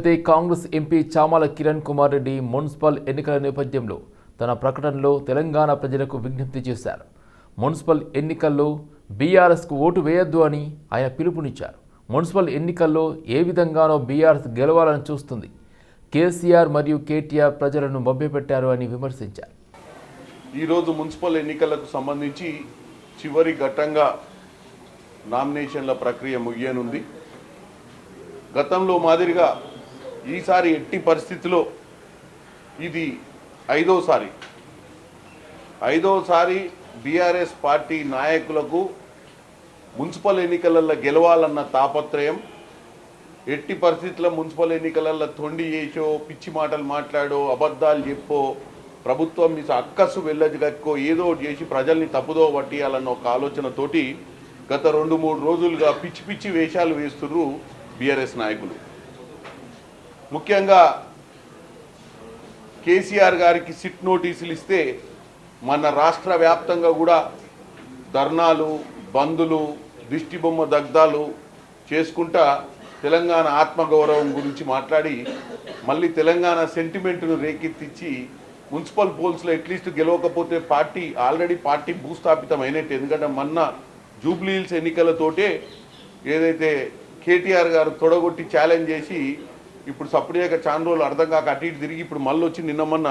అయితే Congress MP Chamala Kiran Kumar Reddy municipal ఎన్నికల నేపథ్యంలో తన ప్రకటనలో తెలంగాణ ప్రజలకు విజ్ఞప్తి చేశారు. మున్సిపల్ ఎన్నికల్లో బీఆర్ఎస్కు ఓటు వేయొద్దు అని ఆయన పిలుపునిచ్చారు. మున్సిపల్ ఎన్నికల్లో ఏ విధంగానో బీఆర్ఎస్ గెలవాలని చూస్తుంది. కేసీఆర్ మరియు కేటీఆర్ ప్రజలను మభ్యపెట్టారు అని విమర్శించారు. ఈరోజు మున్సిపల్ ఎన్నికలకు సంబంధించి చివరి ఘట్టంగా నామినేషన్ల ప్రక్రియ ముగియనుంది. గతంలో మాదిరిగా ఈసారి ఎట్టి పరిస్థితిలో ఇది ఐదోసారి. ఐదోసారి బీఆర్ఎస్ పార్టీ నాయకులకు మున్సిపల్ ఎన్నికలలో గెలవాలన్న తాపత్రయం ఎట్టి పరిస్థితుల్లో మున్సిపల్ ఎన్నికలలో తొండి చేసో పిచ్చి మాటలు మాట్లాడో అబద్ధాలు చెప్పో ప్రభుత్వం మీ అక్కసు వెళ్ళజగక్కో ఏదో ఒకటి చేసి ప్రజల్ని తప్పుదో పట్టియాలన్న ఒక ఆలోచనతోటి గత రెండు మూడు రోజులుగా పిచ్చి పిచ్చి వేషాలు వేస్తున్నారు బీఆర్ఎస్ నాయకులు. ముఖ్యంగా కేసీఆర్ గారికి సిట్ నోటీసులు ఇస్తే మన రాష్ట్ర వ్యాప్తంగా కూడా ధర్నాలు బందులు దిష్టిబొమ్మ దగ్ధాలు చేసుకుంటా తెలంగాణ ఆత్మగౌరవం గురించి మాట్లాడి మళ్ళీ తెలంగాణ సెంటిమెంట్ను రేకెత్తించి మున్సిపల్ పోల్స్లో అట్లీస్ట్ గెలవకపోతే పార్టీ ఆల్రెడీ పార్టీ భూస్థాపితం అయినట్టు. ఎందుకంటే మొన్న జూబ్లీహిల్స్ ఎన్నికలతోటే ఏదైతే కేటీఆర్ గారు తొడగొట్టి ఛాలెంజ్ చేసి ఇప్పుడు సపరేట్గా చాలా రోజులు అర్థం కాక అటు ఇటు తిరిగి ఇప్పుడు మళ్ళీ వచ్చి నిన్న మొన్న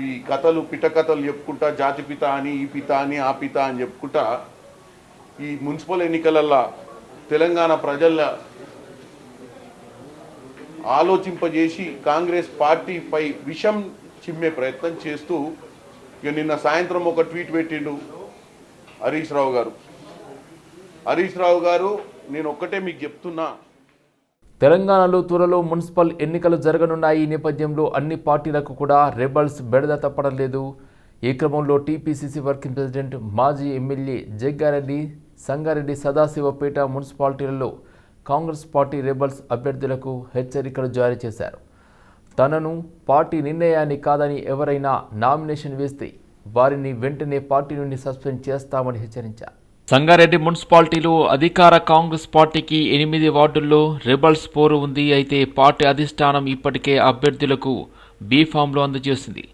ఈ కథలు పిట కథలు చెప్పుకుంటా జాతి పిత అని ఈ పిత అని ఆ పిత అని చెప్పుకుంటా ఈ మున్సిపల్ ఎన్నికలల్లో తెలంగాణ ప్రజల ఆలోచింపజేసి కాంగ్రెస్ పార్టీపై విషం చిమ్మే ప్రయత్నం చేస్తూ ఇక నిన్న సాయంత్రం ఒక ట్వీట్ పెట్టిండు హరీష్ రావు గారు. హరీష్ రావు గారు నేను ఒక్కటే మీకు చెప్తున్నా తెలంగాణలో త్వరలో మున్సిపల్ ఎన్నికలు జరగనున్నాయి. ఈ నేపథ్యంలో అన్ని పార్టీలకు కూడా రెబల్స్ బెడద తప్పడం లేదు. ఈ క్రమంలో టీపీసీసీ వర్కింగ్ ప్రెసిడెంట్ మాజీ ఎమ్మెల్యే జగ్గారెడ్డి సంగారెడ్డి సదాశివపేట మున్సిపాలిటీలలో కాంగ్రెస్ పార్టీ రెబల్స్ అభ్యర్థులకు హెచ్చరికలు జారీ చేశారు. తనను పార్టీ నిర్ణయాన్ని కాదని ఎవరైనా నామినేషన్ వేస్తే వారిని వెంటనే పార్టీ నుండి సస్పెండ్ చేస్తామని హెచ్చరించారు. సంగారెడ్డి మున్సిపాలిటీలో అధికార కాంగ్రెస్ పార్టీకి ఎనిమిది వార్డుల్లో రెబల్స్ పోరు ఉంది. అయితే పార్టీ అధిష్టానం ఇప్పటికే అభ్యర్థులకు బీఫామ్లో అందజేసింది.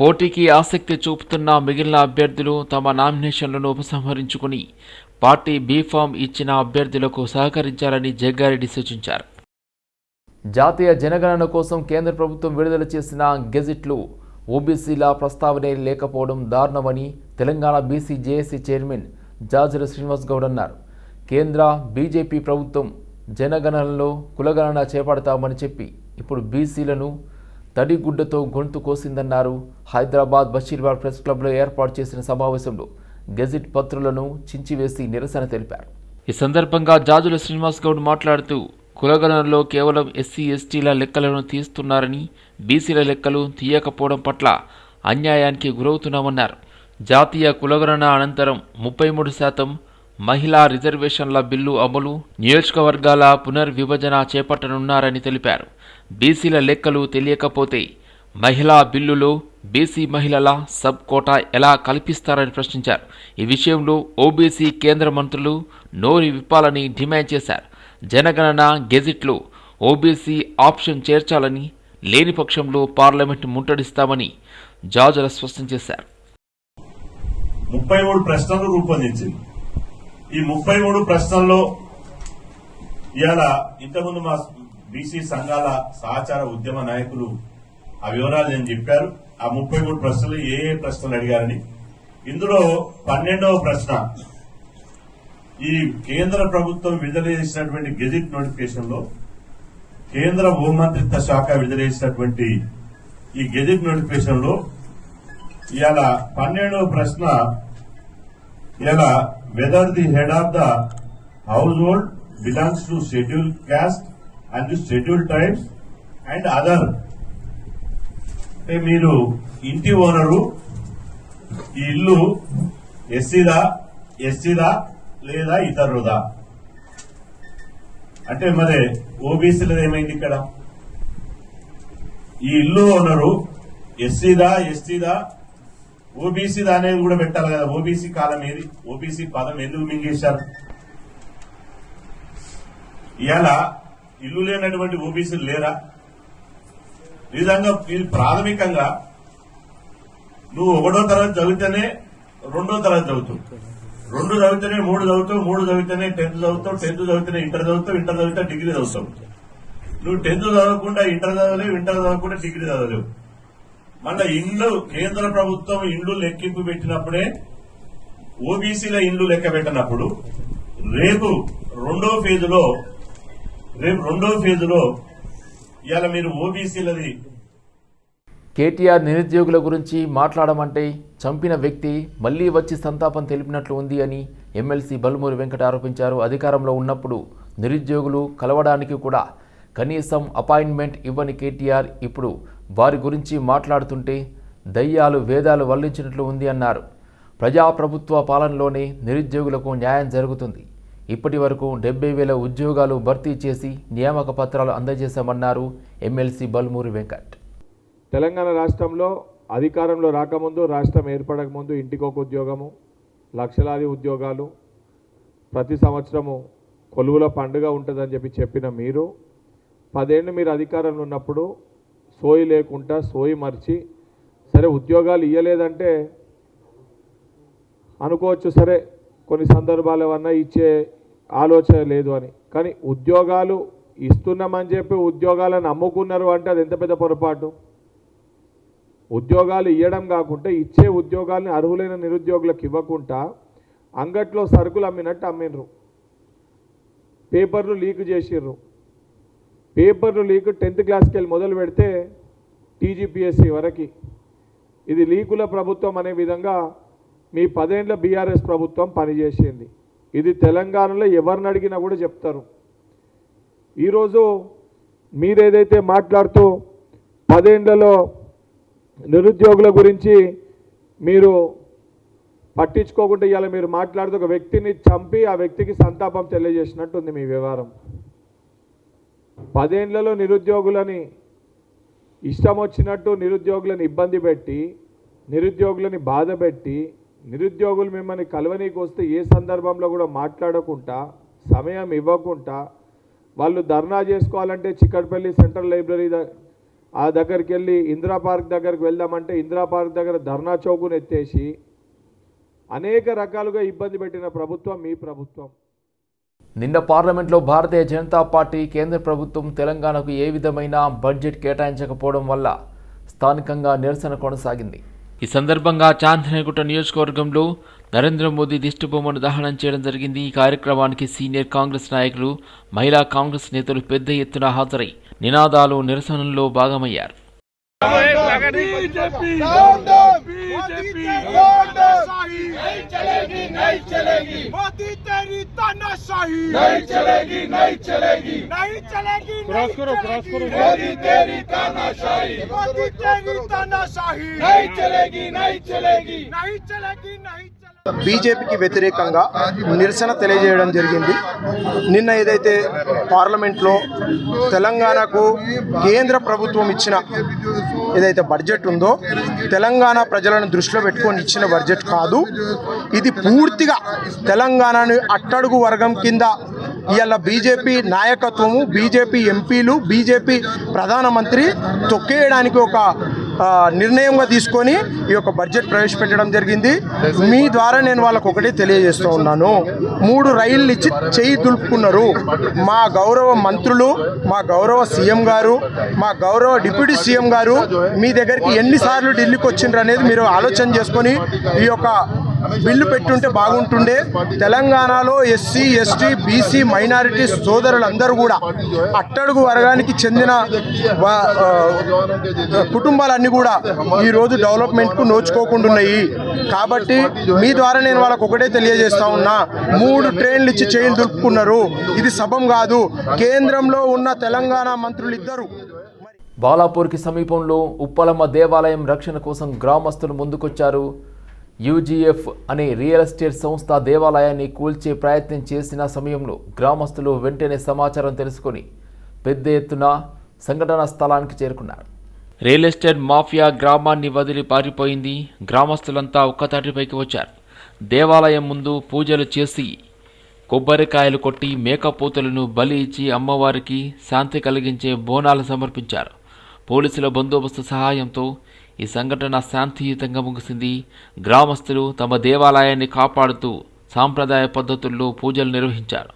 పోటీకి ఆసక్తి చూపుతున్న మిగిలిన అభ్యర్థులు తమ నామినేషన్లను ఉపసంహరించుకుని పార్టీ బీఫామ్ ఇచ్చిన అభ్యర్థులకు సహకరించాలని జగ్గారెడ్డి సూచించారు. జాతీయ జనగణన కోసం కేంద్ర ప్రభుత్వం విడుదల చేసిన గెజిట్లు ఓబీసీల ప్రస్తావనే లేకపోవడం దారుణమని Telangana BC JAC chairman Jajula Srinivas Goud అన్నారు. కేంద్ర బీజేపీ ప్రభుత్వం జనగణనలో కులగణన చేపడతామని చెప్పి ఇప్పుడు బీసీలను తడిగుడ్డతో గొంతు కోసిందన్నారు హైదరాబాద్ బషీర్బాద్ ప్రెస్ క్లబ్లో ఏర్పాటు చేసిన సమావేశంలో గెజిట్ పత్రులను చించివేసి నిరసన తెలిపారు. ఈ సందర్భంగా జాజుల శ్రీనివాస్ గౌడ్ మాట్లాడుతూ కులగణనలో కేవలం ఎస్సీ ఎస్టీల లెక్కలను తీస్తున్నారని బీసీల లెక్కలు తీయకపోవడం పట్ల అన్యాయానికి గురవుతున్నామన్నారు. జాతీయ కులగణన అనంతరం ముప్పై మూడు శాతం మహిళా రిజర్వేషన్ల బిల్లు అమలు నియోజకవర్గాల పునర్విభజన చేపట్టనున్నారని తెలిపారు. బీసీల లెక్కలు తెలియకపోతే మహిళా బిల్లులో బీసీ మహిళల సబ్ కోటా ఎలా కల్పిస్తారని ప్రశ్నించారు. ఈ విషయంలో ఓబీసీ కేంద్ర మంత్రులు నోరి విప్పాలని డిమాండ్ చేశారు. జనగణన గెజిట్లో ఓబీసీ ఆప్షన్ చేర్చాలని లేని పక్షంలో పార్లమెంటు ముట్టడిస్తామని జాజుల స్పష్టం చేశారు. ముప్పై మూడు ప్రశ్నలు రూపొందించింది. ఈ ముప్పై మూడు ప్రశ్నల్లో ఇవాళ ఇంతకుముందు మా బీసీ సంఘాల సహచార ఉద్యమ నాయకులు ఆ వివరాలు నేను చెప్పారు. ఆ ముప్పై మూడు ప్రశ్నలు ఏ ఏ ప్రశ్నలు అడిగారని. ఇందులో పన్నెండవ ప్రశ్న ఈ కేంద్ర ప్రభుత్వం విడుదల చేసినటువంటి గెజిట్ నోటిఫికేషన్లో కేంద్ర హోంమంత్రిత్వ శాఖ విడుదల చేసినటువంటి ఈ గెజిట్ నోటిఫికేషన్లో ఇవాళ పన్నెండవ ప్రశ్న ఇలా whether the head of the household belongs to schedule caste and schedule tribes and other అంటే మీరు ఇంటి ఓనరు ఈ ఇల్లు ఎస్సీదా ఎస్సీదా లేదా ఇతరుదా? అంటే మరి ఓబీసీలది ఏమైంది ఇక్కడ? ఈ ఇల్లు ఓనరు ఎస్సీదా ఎస్టీదా ఓబీసీ అనేది కూడా పెట్టాలి కదా. ఓబీసీ కాలం ఏది? ఓబీసీ పదం ఎందుకు మింగేశారు ఇవాళ ఇల్లు లేనటువంటి ఓబీసీలు లేరా? ఈ విధంగా ఇది ప్రాథమికంగా నువ్వు ఒకటో తరగతి చదివితేనే రెండో తరగతి చదువుతావు. రెండు చదివితేనే మూడు చదువుతావు మూడు చదివితేనే టెన్త్ చదువుతావు టెన్త్ చదివితేనే ఇంటర్ చదువుతావు ఇంటర్ చదివితే డిగ్రీ చదువుతావు. నువ్వు టెన్త్ చదవకుండా ఇంటర్ చదవలేవు ఇంటర్ చదవకుండా డిగ్రీ చదవలేవు. మళ్ళా ఇండ్లు కేంద్ర ప్రభుత్వం ఇండ్లు లెక్కింపు పెట్టినప్పుడే ఓబీసీల ఇండ్లు లెక్క పెట్టినప్పుడు రేపు రెండో ఫేజులో రేపు రెండో ఫేజులో ఇవాళ మీరు ఓబీసీలది కేటీఆర్ నిరుద్యోగుల గురించి మాట్లాడమంటే చంపిన వ్యక్తి మళ్ళీ వచ్చి సంతాపం తెలిపినట్లు ఉంది అని ఎమ్మెల్సీ బల్మూరి వెంకట ఆరోపించారు. అధికారంలో ఉన్నప్పుడు నిరుద్యోగులు కలవడానికి కూడా కనీసం అపాయింట్మెంట్ ఇవ్వని కేటీఆర్ ఇప్పుడు వారి గురించి మాట్లాడుతుంటే దయ్యాలు వేదాలు వల్లించినట్లు ఉంది అన్నారు. ప్రజాప్రభుత్వ పాలనలోనే నిరుద్యోగులకు న్యాయం జరుగుతుంది. ఇప్పటి వరకు డెబ్బై వేల ఉద్యోగాలు భర్తీ చేసి నియామక పత్రాలు అందజేశామన్నారు ఎమ్మెల్సీ బల్మూరి వెంకట్. తెలంగాణ రాష్ట్రంలో అధికారంలో రాకముందు రాష్ట్రం ఏర్పడకముందు ఇంటికొక ఉద్యోగము లక్షలాది ఉద్యోగాలు. ప్రతి సంవత్సరము కొలువుల పండుగ ఉంటుందని చెప్పి చెప్పిన మీరు పదేళ్ళు మీరు అధికారంలో ఉన్నప్పుడు సోయి లేకుండా సోయి మర్చి సరే ఉద్యోగాలు ఇవ్వలేదంటే అనుకోవచ్చు సరే కొన్ని సందర్భాలు ఏమన్నా ఇచ్చే ఆలోచన లేదు అని. కానీ ఉద్యోగాలు ఇస్తున్నామని చెప్పి ఉద్యోగాలను అమ్ముకున్నారు అంటే అది ఎంత పెద్ద పొరపాటు? ఉద్యోగాలు ఇవ్వడం కాకుండా ఇచ్చే ఉద్యోగాల్ని అర్హులైన నిరుద్యోగులకు ఇవ్వకుండా అంగట్లో సరుకులు అమ్మినట్టు అమ్మినరు పేపర్లు లీక్ చేసిర్రు. పేపర్లు లీక్ టెన్త్ క్లాస్కి వెళ్ళి మొదలు పెడితే టీజీపీఎస్సీ వరకు. ఇది లీకుల ప్రభుత్వం అనే విధంగా మీ పదేండ్ల బీఆర్ఎస్ ప్రభుత్వం పనిచేసింది. ఇది తెలంగాణలో ఎవరిని అడిగినా కూడా చెప్తారు. ఈరోజు మీరేదైతే మాట్లాడుతూ పదేండ్లలో నిరుద్యోగుల గురించి మీరు పట్టించుకోకుండా ఇవాళ మీరు మాట్లాడుతూ ఒక వ్యక్తిని చంపి ఆ వ్యక్తికి సంతాపం తెలియజేసినట్టుంది మీ వ్యవహారం. పదేండ్లలో నిరుద్యోగులని ఇష్టం వచ్చినట్టు నిరుద్యోగులను ఇబ్బంది పెట్టి నిరుద్యోగులని బాధ పెట్టి నిరుద్యోగులు మిమ్మల్ని కలవనీకి వస్తే ఏ సందర్భంలో కూడా మాట్లాడకుండా సమయం ఇవ్వకుండా వాళ్ళు ధర్నా చేసుకోవాలంటే చిక్కడపల్లి సెంట్రల్ లైబ్రరీ ఆ దగ్గరికి వెళ్ళి ఇందిరా పార్క్ దగ్గరికి వెళ్దామంటే ఇందిరా పార్క్ దగ్గర ధర్నా చౌకును ఎత్తేసి అనేక రకాలుగా ఇబ్బంది పెట్టిన ప్రభుత్వం మీ ప్రభుత్వం. నిన్న పార్లమెంట్లో భారతీయ జనతా పార్టీ కేంద్ర ప్రభుత్వం తెలంగాణకు ఏ విధమైన బడ్జెట్ కేటాయించకపోవడం వల్ల స్థానికంగా నిరసన కొనసాగింది. ఈ సందర్భంగా చాందనగుట్ట నియోజకవర్గంలో నరేంద్ర మోదీ దిష్టిబొమ్మను దహనం చేయడం జరిగింది. ఈ కార్యక్రమానికి సీనియర్ కాంగ్రెస్ నాయకులు మహిళా కాంగ్రెస్ నేతలు పెద్ద ఎత్తున హాజరై నినాదాలు నిరసనల్లో భాగమయ్యారు. बीजेपी बीजेपी तानाशाही नहीं चलेगी नहीं चलेगी मोदी तेरी तानाशाही नहीं चलेगी नहीं चलेगी नहीं चलेगी क्रॉस करो क्रॉस करो मोदी तेरी तानाशाही मोदी तेरी तानाशाही नहीं चलेगी नहीं चलेगी नहीं चलेगी नहीं चलेगी బీజేపీకి వ్యతిరేకంగా నిరసన తెలియజేయడం జరిగింది నిన్న ఏదైతే పార్లమెంట్లో తెలంగాణకు కేంద్ర ప్రభుత్వం ఇచ్చిన ఏదైతే బడ్జెట్ ఉందో తెలంగాణ ప్రజలను దృష్టిలో పెట్టుకొని ఇచ్చిన బడ్జెట్ కాదు. ఇది పూర్తిగా తెలంగాణను అట్టడుగు వర్గం కింద ఇవాళ బీజేపీ నాయకత్వము బీజేపీ ఎంపీలు బీజేపీ ప్రధానమంత్రి తొక్కేయడానికి ఒక నిర్ణయంగా తీసుకొని ఈ యొక్క బడ్జెట్ ప్రవేశపెట్టడం జరిగింది. మీ ద్వారా నేను వాళ్ళకు ఒకటే తెలియజేస్తూ ఉన్నాను. మూడు రైళ్ళు ఇచ్చి చేయి దులుపుకున్నారు. మా గౌరవ మంత్రులు మా గౌరవ సీఎం గారు మా గౌరవ డిప్యూటీ సీఎం గారు మీ దగ్గరికి ఎన్నిసార్లు ఢిల్లీకి వచ్చిండ్రు అనేది మీరు ఆలోచన చేసుకొని ఈ యొక్క బిల్లు పెట్టుంటే బాగుంటుండే. తెలంగాణలో ఎస్సీ ఎస్టీ బీసీ మైనారిటీ సోదరులందరూ కూడా అట్టడుగు వర్గానికి చెందిన వా- కుటుంబాలన్నీ కూడా ఈ రోజు డెవలప్మెంట్కు నోచుకోకుండా ఉన్నాయి కాబట్టి మీ ద్వారా నేను వాళ్ళకు ఒకటే తెలియజేస్తా ఉన్నా మూడు ట్రైన్లు ఇచ్చి చైన్ దులుపుకున్నారు. ఇది సభం కాదు కేంద్రంలో ఉన్న తెలంగాణ మంత్రులు ఇద్దరు బాలాపూర్కి సమీపంలో ఉప్పలమ్మ దేవాలయం రక్షణ కోసం గ్రామస్తులు ముందుకొచ్చారు. యూజీఎఫ్ అనే రియల్ ఎస్టేట్ సంస్థ దేవాలయాన్ని కూల్చే ప్రయత్నం చేసిన సమయంలో గ్రామస్తులు వెంటనే సమాచారం తెలుసుకొని పెద్ద ఎత్తున సంఘటనా స్థలానికి చేరుకున్నారు. రియల్ ఎస్టేట్ మాఫియా గ్రామాన్ని వదిలి పారిపోయింది. గ్రామస్తులంతా ఒక్కతాటిపైకి వచ్చారు. దేవాలయం ముందు పూజలు చేసి కొబ్బరికాయలు కొట్టి మేకపోతులను బలి ఇచ్చి అమ్మవారికి శాంతి కలిగించే బోనాలు సమర్పించారు. పోలీసుల బందోబస్తు సహాయంతో ఈ సంఘటన శాంతియుతంగా ముగిసింది. గ్రామస్తులు తమ దేవాలయాన్ని కాపాడుతూ సాంప్రదాయ పద్ధతుల్లో పూజలు నిర్వహించారు.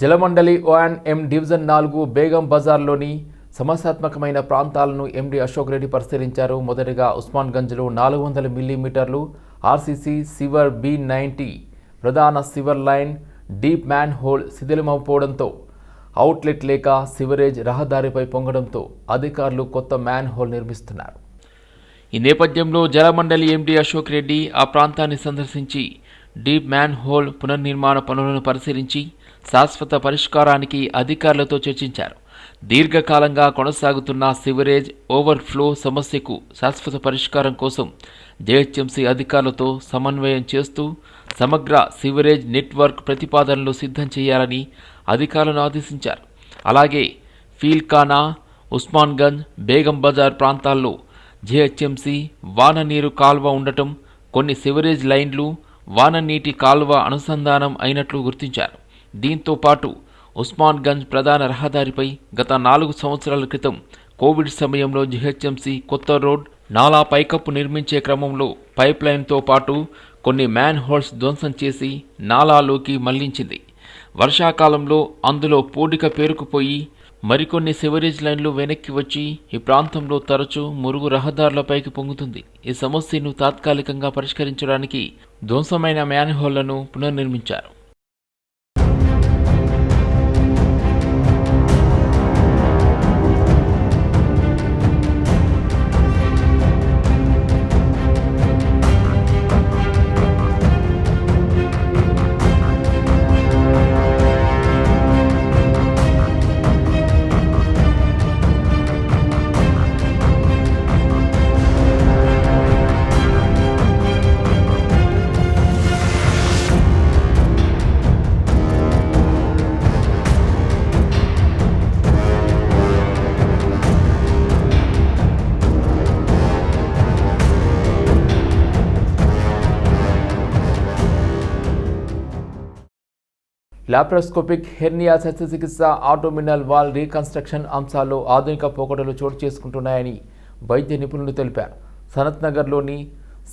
జలమండలి ఓఎన్ ఎం డివిజన్ నాలుగు బేగం బజార్లోని సమస్యాత్మకమైన ప్రాంతాలను ఎండి అశోక్ రెడ్డి పరిశీలించారు. మొదటగా ఉస్మాన్గంజ్లో నాలుగు వందల మిల్లీమీటర్లు ఆర్సీసీ సివర్ బి నైంటీ ప్రధాన sewer line deep manhole శిథిలమవుపోవడంతో అవుట్లెట్ లేక సివరేజ్ రహదారిపై పొంగడంతో అధికారులు కొత్త మ్యాన్ హోల్ నిర్మిస్తున్నారు. ఈ నేపథ్యంలో జలమండలి ఎండి అశోక్ రెడ్డి ఆ ప్రాంతాన్ని సందర్శించి డీప్ మ్యాన్ హోల్ పునర్నిర్మాణ పనులను పరిశీలించి శాశ్వత పరిష్కారానికి అధికారులతో చర్చించారు. దీర్ఘకాలంగా కొనసాగుతున్న సివరేజ్ ఓవర్ఫ్లో సమస్యకు శాశ్వత పరిష్కారం కోసం జేహెచ్ఎంసీ అధికారులతో సమన్వయం చేస్తూ సమగ్ర సివరేజ్ నెట్వర్క్ ప్రతిపాదనలు సిద్ధం చేయాలని అధికారులను ఆదేశించారు. అలాగే ఫీల్కానా ఉస్మాన్గంజ్ బేగం బజార్ ప్రాంతాల్లో జేహెచ్ఎంసీ వాన నీరు కాల్వ ఉండటం కొన్ని సివరేజ్ లైన్లు వాన నీటి కాల్వ అనుసంధానం అయినట్లు గుర్తించారు. దీంతో పాటు ఉస్మాన్గంజ్ ప్రధాన రహదారిపై గత నాలుగు సంవత్సరాల క్రితం కోవిడ్ సమయంలో జిహెచ్ఎంసీ కొత్త రోడ్ నాలా పైకప్పు నిర్మించే క్రమంలో పైప్లైన్తో పాటు కొన్ని మ్యాన్ హోల్స్ ధ్వంసం చేసి నాలాలోకి మళ్ళించింది. వర్షాకాలంలో అందులో పూడిక పేరుకుపోయి మరికొన్ని సివరేజ్ లైన్లు వెనక్కి వచ్చి ఈ ప్రాంతంలో తరచూ మురుగు రహదారులపైకి పొంగుతుంది. ఈ సమస్యను తాత్కాలికంగా పరిష్కరించడానికి ధ్వంసమైన మ్యాన్హోళ్ళను పునర్నిర్మించారు. లాప్రోస్కోపిక్ హెర్నియా శస్త్రచికిత్స ఆటోమినల్ వాల్ రీకన్స్ట్రక్షన్ అంశాల్లో ఆధునిక పోకడలు చోటు చేసుకుంటున్నాయని వైద్య నిపుణులు తెలిపారు. సనత్ నగర్లోని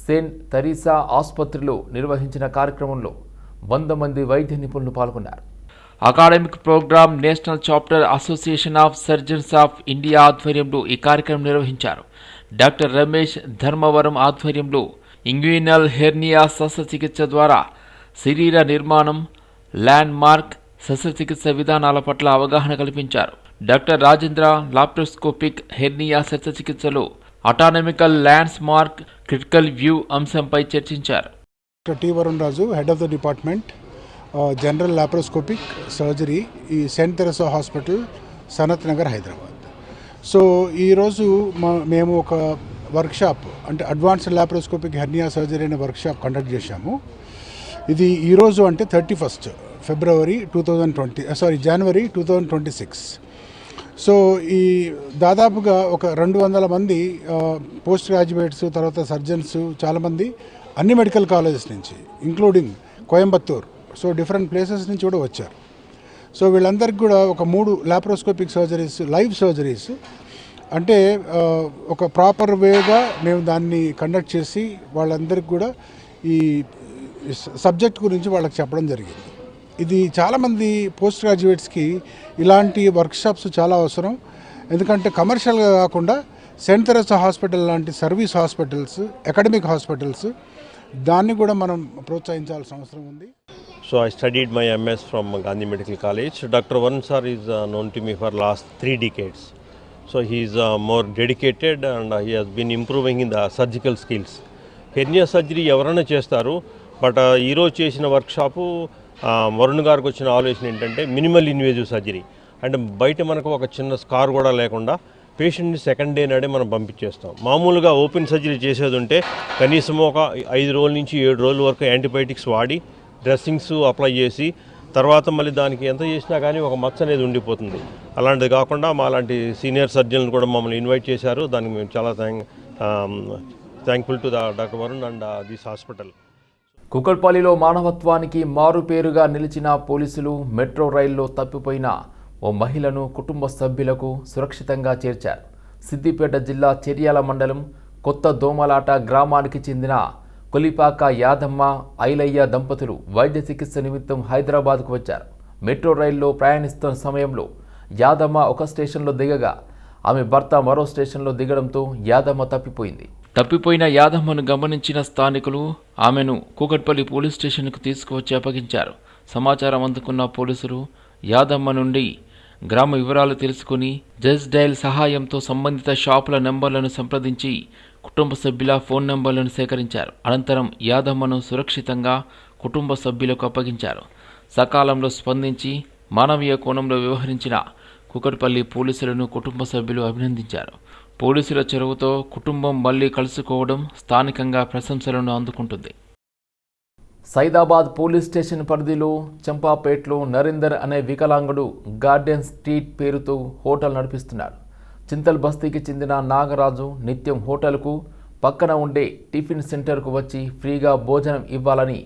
సెయింట్ తరీసా ఆసుపత్రిలో నిర్వహించిన కార్యక్రమంలో వంద మంది వైద్య నిపుణులు పాల్గొన్నారు. Academic program national chapter association of surgeons of India ఆధ్వర్యంలో ఈ కార్యక్రమం నిర్వహించారు. డాక్టర్ రమేష్ ధర్మవరం ఆధ్వర్యంలో ఇంగ్యూనల్ హెర్నియా శస్త్రచికిత్స ద్వారా శరీర నిర్మాణం ల్యాండ్ మార్క్ శస్త్రచికిత్స విధానాల పట్ల అవగాహన కల్పించారు. డాక్టర్ రాజేంద్ర లాప్రోస్కోపిక్ హెర్నియా శస్త్రచికిత్సలో anatomical landmark critical view అంశంపై చర్చించారు. Doctor T Varun Raju head of the department general laparoscopic surgery ఈ saint Teresa hospital Sanath Nagar Hyderabad. So ఈరోజు మా మేము ఒక వర్క్షాప్ అంటే అడ్వాన్స్డ్ లాప్రోస్కోపిక్ హెర్నియా సర్జరీ అనే వర్క్షాప్ కండక్ట్ చేశాము. ఇది ఈరోజు అంటే thirty first February two thousand twenty sorry January two thousand twenty six so ఈ దాదాపుగా ఒక రెండు వందల మంది uh, పోస్ట్ గ్రాడ్యుయేట్స్ తర్వాత సర్జన్స్ చాలామంది అన్ని మెడికల్ కాలేజెస్ నుంచి including Coimbatore so different places నుంచి కూడా వచ్చారు. సో వీళ్ళందరికీ కూడా ఒక మూడు లాప్రోస్కోపిక్ సర్జరీస్ లైవ్ సర్జరీస్ అంటే uh, ఒక ప్రాపర్ వేగా మేము దాన్ని కండక్ట్ చేసి వాళ్ళందరికీ కూడా ఈ సబ్జెక్ట్ గురించి వాళ్ళకి చెప్పడం జరిగింది. ఇది చాలామంది పోస్ట్ గ్రాడ్యుయేట్స్కి ఇలాంటి వర్క్షాప్స్ చాలా అవసరం. ఎందుకంటే కమర్షియల్గా కాకుండా సెంట్ తెరస హాస్పిటల్ లాంటి సర్వీస్ హాస్పిటల్స్ అకాడమిక్ హాస్పిటల్స్ దాన్ని కూడా మనం ప్రోత్సహించాల్సిన అవసరం ఉంది. So I studied my MS from Gandhi medical college doctor Varun sir is known to me for last three decades so he's more dedicated and he has been improving in the surgical skills hernia surgery ఎవరైనా చేస్తారు but ఈరోజు చేసిన workshop Varun గారికి వచ్చిన ఆలోచన ఏంటంటే minimal invasive surgery. అంటే బయట మనకు ఒక చిన్న స్కార్ కూడా లేకుండా పేషెంట్ని సెకండ్ డే నాడే మనం పంపించేస్తాం. మామూలుగా ఓపెన్ సర్జరీ చేసేది ఉంటే కనీసం ఒక ఐదు రోజుల నుంచి ఏడు రోజుల వరకు యాంటీబయాటిక్స్ వాడి డ్రెస్సింగ్స్ అప్లై చేసి తర్వాత మళ్ళీ దానికి ఎంత చేసినా కానీ ఒక మచ్చ అనేది ఉండిపోతుంది. అలాంటిది కాకుండా మా లాంటి సీనియర్ సర్జన్లు కూడా మమ్మల్ని ఇన్వైట్ చేశారు. దానికి మేము చాలా thank thankful to the doctor Varun and this hospital. కుకట్పల్లిలో మానవత్వానికి మారుపేరుగా నిలిచిన పోలీసులు మెట్రో రైల్లో తప్పిపోయిన ఓ మహిళను కుటుంబ సభ్యులకు సురక్షితంగా చేర్చారు. సిద్దిపేట జిల్లా చెర్యాల మండలం కొత్త దోమలాట గ్రామానికి చెందిన కొలిపాక యాదమ్మ ఐలయ్య దంపతులు వైద్య చికిత్స నిమిత్తం హైదరాబాద్కు వచ్చారు. మెట్రో రైల్లో ప్రయాణిస్తున్న సమయంలో యాదమ్మ ఒక స్టేషన్లో దిగగా ఆమె భర్త మరో స్టేషన్లో దిగడంతో యాదమ్మ తప్పిపోయింది. తప్పిపోయిన యాదమ్మను గమనించిన స్థానికులు ఆమెను కూకట్పల్లి పోలీస్ స్టేషన్కు తీసుకువచ్చి అప్పగించారు. సమాచారం అందుకున్న పోలీసులు యాదమ్మ నుండి గ్రామ వివరాలు తెలుసుకుని జస్ డైల్ సహాయంతో సంబంధిత షాపుల నెంబర్లను సంప్రదించి కుటుంబ సభ్యుల ఫోన్ నెంబర్లను సేకరించారు. అనంతరం యాదమ్మను సురక్షితంగా కుటుంబ సభ్యులకు అప్పగించారు. సకాలంలో స్పందించి మానవీయ కోణంలో వ్యవహరించిన కుకట్పల్లి పోలీసులను కుటుంబ సభ్యులు అభినందించారు. పోలీసుల చొరవతో కుటుంబం మళ్ళీ కలుసుకోవడం స్థానికంగా ప్రశంసలను అందుకుంటుంది. సైదాబాద్ పోలీస్ స్టేషన్ పరిధిలో చంపాపేట్లో నరేందర్ అనే వికలాంగుడు గార్డెన్ స్ట్రీట్ పేరుతో హోటల్ నడిపిస్తున్నాడు చింతల్ బస్తీకి చెందిన నాగరాజు నిత్యం హోటల్కు పక్కన ఉండే టిఫిన్ సెంటర్కు వచ్చి ఫ్రీగా భోజనం ఇవ్వాలని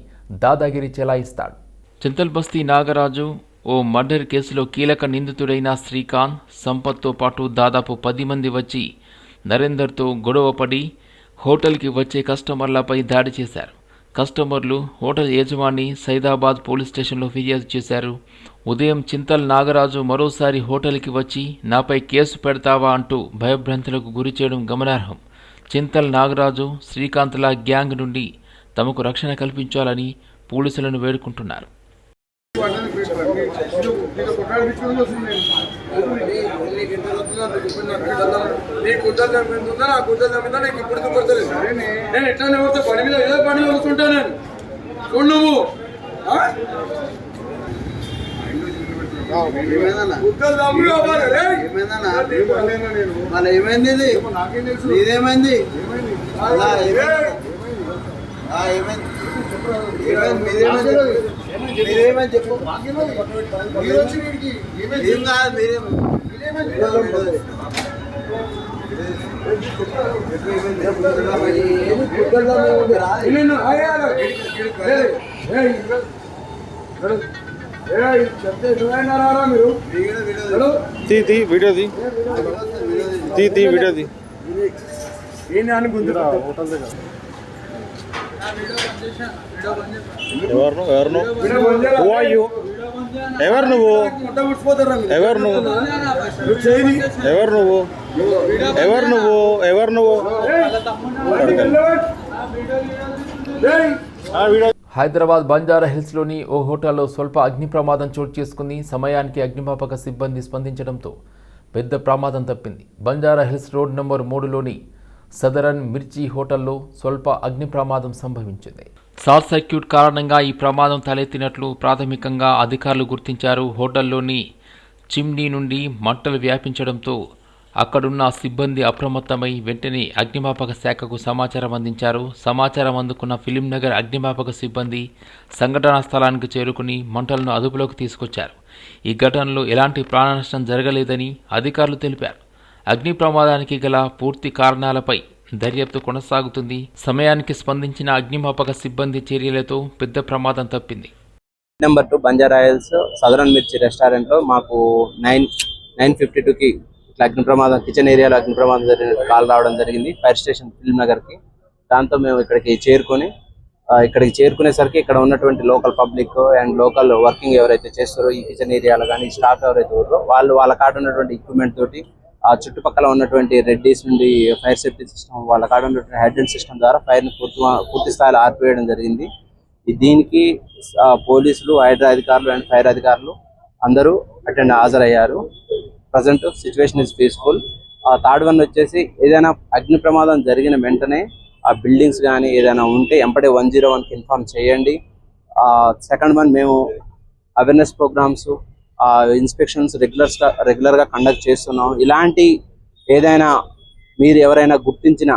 దాదాగిరి చెలాయిస్తాడు. చింతల్ బస్తీ నాగరాజు ఓ మర్డర్ కేసులో కీలక నిందితుడైన శ్రీకాంత్ సంపత్తో పాటు దాదాపు పది మంది వచ్చి నరేందర్తో గొడవపడి హోటల్కి వచ్చే కస్టమర్లపై దాడి చేశారు. కస్టమర్లు హోటల్ యజమాని సైదాబాద్ పోలీస్ స్టేషన్లో ఫిర్యాదు చేశారు. ఉదయం చింతల్ నాగరాజు మరోసారి హోటల్కి వచ్చి నాపై కేసు పెడతావా అంటూ భయభ్రాంతులకు గురి చేయడం గమనార్హం. చింతల్ నాగరాజు శ్రీకాంత్ల గ్యాంగ్ నుండి తమకు రక్షణ కల్పించాలని పోలీసులను వేడుకుంటున్నారు. నీకు గుడ్డలు చంపిందా నా నీకు ఇప్పుడు దుబ్బడతలేదు నేను ఎట్లానే పోతే పని మీద ఏదో పని వస్తుంటా నేను చూడు నువ్వు మళ్ళీ ఏమైంది ఇది ఇదేమైంది అలా ఏమైంది? ఏమైంది మీదేమైంది చెప్పు. ఏం కాదు మీరేం. తీ తీ వీడియో తీ తీ తీ వీడియో తీ ఈయన అని గుంజుతా. ఎవరు ఎవరు నువ్వు? ఎవరు నువ్వు? ఎవరు నువ్వు? ఎవరు నువ్వు? ఎవరు నువ్వు? ఎవరు నువ్వు? హైదరాబాద్ బంజారా హిల్స్లోని ఓ హోటల్లో స్వల్ప అగ్ని ప్రమాదం చోటు చేసుకుంది. సమయానికి అగ్నిమాపక సిబ్బంది స్పందించడంతో పెద్ద ప్రమాదం తప్పింది. బంజారా హిల్స్ రోడ్ నెంబర్ మూడులోని సదరన్ మిర్చి హోటల్లో స్వల్ప అగ్ని ప్రమాదం సంభవించింది. షార్ట్ సర్క్యూట్ కారణంగా ఈ ప్రమాదం తలెత్తినట్లు ప్రాథమికంగా అధికారులు గుర్తించారు. హోటల్లోని చిమ్నీ నుండి మంటలు వ్యాపించడంతో అక్కడున్న సిబ్బంది అప్రమత్తమై వెంటనే అగ్నిమాపక శాఖకు సమాచారం అందించారు. సమాచారం అందుకున్న ఫిలిం నగర్ అగ్నిమాపక సిబ్బంది సంఘటనా స్థలానికి చేరుకుని మంటలను అదుపులోకి తీసుకొచ్చారు. ఈ ఘటనలో ఎలాంటి ప్రాణనష్టం జరగలేదని అధికారులు తెలిపారు. అగ్ని ప్రమాదానికి గల పూర్తి కారణాలపై దర్యాప్తు కొనసాగుతుంది. సమయానికి స్పందించిన అగ్నిమాపక సిబ్బంది చర్యలతో పెద్ద ప్రమాదం తప్పింది. నెంబర్ టూ బంజారాయల్స్ సదరన్ మిర్చి రెస్టారెంట్లో మాకు నైన్ నైన్ ఫిఫ్టీ టూకి ఇట్లా అగ్ని ప్రమాదం కిచెన్ ఏరియాలో అగ్ని ప్రమాదం జరిగిన కాల్ రావడం జరిగింది ఫైర్ స్టేషన్ ఫిల్మ్ నగర్కి దాంతో మేము ఇక్కడికి చేరుకొని ఇక్కడికి చేరుకునేసరికి ఇక్కడ ఉన్నటువంటి local public and local working ఎవరైతే చేస్తారో ఈ కిచెన్ ఏరియాలో కానీ స్టాఫ్ ఎవరైతే ఉన్నారో వాళ్ళు వాళ్ళ కాడ ఉన్నటువంటి ఎక్విప్మెంట్ తోటి ఆ చుట్టుపక్కల ఉన్నటువంటి రెడ్డీస్ నుండి ఫైర్ సేఫ్టీ సిస్టమ్ వాళ్ళ కాడ ఉన్నటువంటి హైడ్రెంట్ సిస్టమ్ ద్వారా ఫైర్ని పూర్తి పూర్తి స్థాయిలో ఆర్పివేయడం జరిగింది. దీనికి పోలీసులు హైడ్రా అధికారులు అండ్ ఫైర్ అధికారులు అందరూ అటెండ్ హాజరయ్యారు. Present situation is peaceful. ఆ థర్డ్ వన్ వచ్చేసి ఏదైనా అగ్ని ప్రమాదం జరిగిన వెంటనే ఆ బిల్డింగ్స్ కానీ ఏదైనా ఉంటే ఎంపడే వన్ జీరో వన్కి ఇన్ఫార్మ్ చేయండి. ఆ సెకండ్ వన్ మేము అవేర్నెస్ ప్రోగ్రామ్స్ ఇన్స్పెక్షన్స్ రెగ్యులర్స్ రెగ్యులర్గా కండక్ట్ చేస్తున్నాం. ఇలాంటి ఏదైనా మీరు ఎవరైనా గుర్తించిన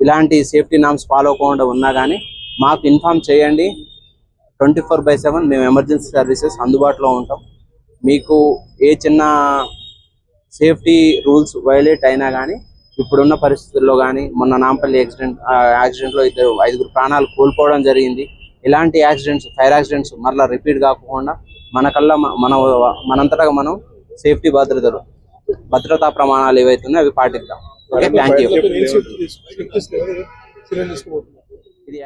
ఇలాంటి సేఫ్టీ నామ్స్ ఫాలో అవ్వకుండా ఉన్నా కానీ మాకు ఇన్ఫామ్ చేయండి. ట్వంటీ ఫోర్ బై సెవెన్ మేము ఎమర్జెన్సీ సర్వీసెస్ అందుబాటులో ఉంటాం. మీకు ఏ చిన్న సేఫ్టీ రూల్స్ వైలేట్ అయినా కానీ ఇప్పుడున్న పరిస్థితుల్లో కానీ మొన్న నాంపల్లి యాక్సిడెంట్ యాక్సిడెంట్లో ఇద్దరు ఐదుగురు ప్రాణాలు కోల్పోవడం జరిగింది. ఇలాంటి యాక్సిడెంట్స్ ఫైర్ యాక్సిడెంట్స్ మరలా రిపీట్ కాకుండా మనకల్లా మ- మన మనంతటా మనం సేఫ్టీ భద్రతలు భద్రతా ప్రమాణాలు ఏవైతే ఉన్నాయో అవి పాటిద్దాం. ఓకే థ్యాంక్ యూ ఇది